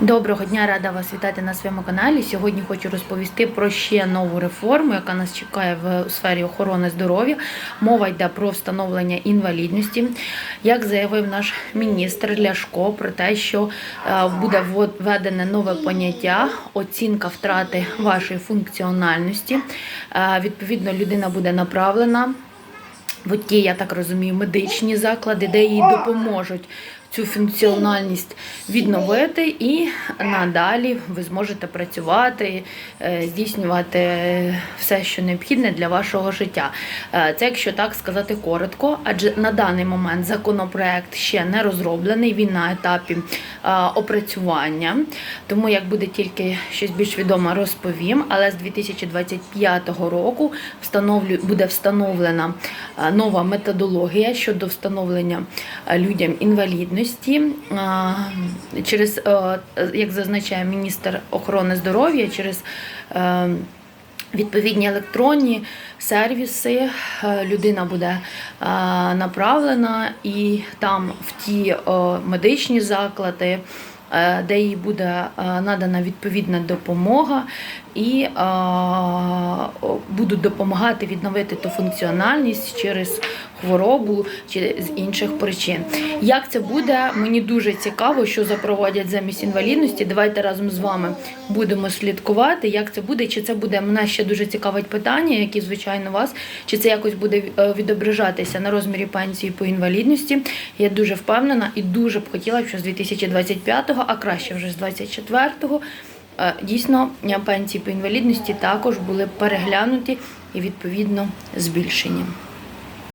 Доброго дня, рада вас вітати на своєму каналі. Сьогодні хочу розповісти про ще нову реформу, яка нас чекає в сфері охорони здоров'я. Мова йде про встановлення інвалідності. Як заявив наш міністр Ляшко, про те, що е, буде введене нове поняття оцінка втрати вашої функціональності. Е, Відповідно, людина буде направлена в ті, я так розумію, медичні заклади, де їй допоможуть цю функціональність відновити, і надалі ви зможете працювати, е, здійснювати все, що необхідне для вашого життя. Е, Це, якщо так сказати коротко, адже на даний момент законопроект ще не розроблений, він на етапі е, опрацювання. Тому як буде тільки щось більш відоме, розповім. Але з 2025 року встановлю, буде встановлена нова методологія щодо встановлення людям інвалідності. Е, Через, е, як зазначає міністр охорони здоров'я, через е, Відповідні електронні сервіси е, людина буде направлена і там в ті медичні заклади, де їй буде надана відповідна допомога, і будуть допомагати відновити ту функціональність через хворобу чи з інших причин. Як це буде? Мені дуже цікаво, що запровадять замість інвалідності. Давайте разом з вами будемо слідкувати, як це буде. Чи це буде мене ще дуже цікавить питання, які звичайно вас, чи це якось буде е, відображатися на розмірі пенсії по інвалідності. Я дуже впевнена і дуже б хотіла, що з 2025-го, а краще вже з 2024-го, е, дійсно е, пенсії по інвалідності також були переглянуті і відповідно збільшені.